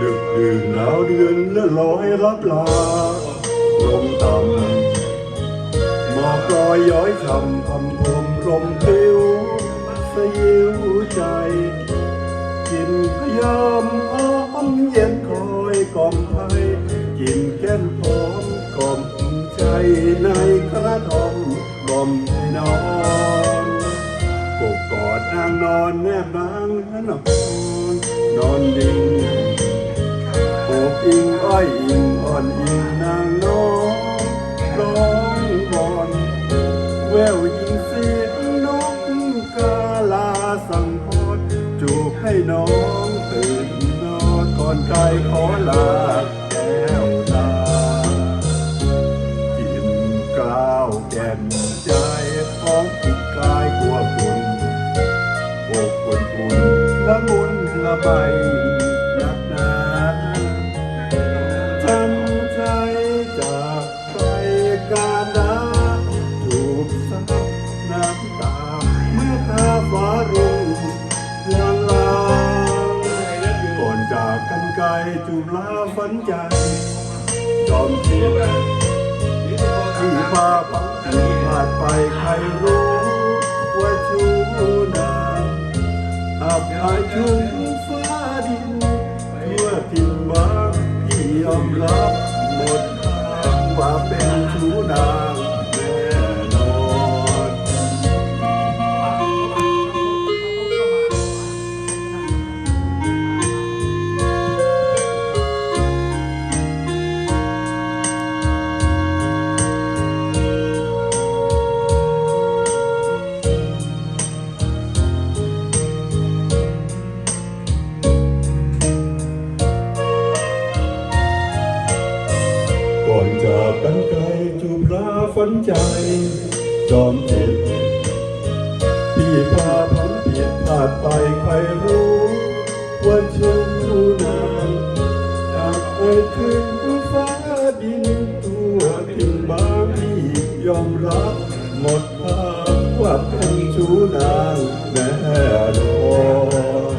ดึกดื่นแลอยรับลาลมต่ำหมอกลอยย้อยช่ำพำพรมรมผิวสยิวใจกินพยามอ้อมเย็นคอยกล่อมไทยกินแก้มหอมกล่อมใจในกระทอมกล่อมให้นอนกกอดนางนอนแนบนางนอนนอนดิ่ง บอิงอ้อยอิงอ่อนอิงนางนอนร้องบอนแววยิงเสียงนกกาลาสังพอดจูบให้น้องตื่นนอนก่อนไกลขอลาแก้วตากินกล้าวแก่นใจของจิตกายกลัวคุณอกคุณคุณละมุนละใบ กันไกลจูบลาฝันใจจอมเทียนที่พาพังที่พลาดไปใครรู้ ว่าชูนางอับอายชุ่มฟ้าดินทั่วทินบ้าที่ยอมรับหมดทางว่าเป็นชูนา กันไกลจูบลาฝันใจ จอมจิตที่พาพันผิดพลาดไปใครรู้ ว่าชูนางจากไปถึงฟ้าดินตัวทินบางที่ยอมรับ หมดทางว่าเป็นชูนางแน่นอน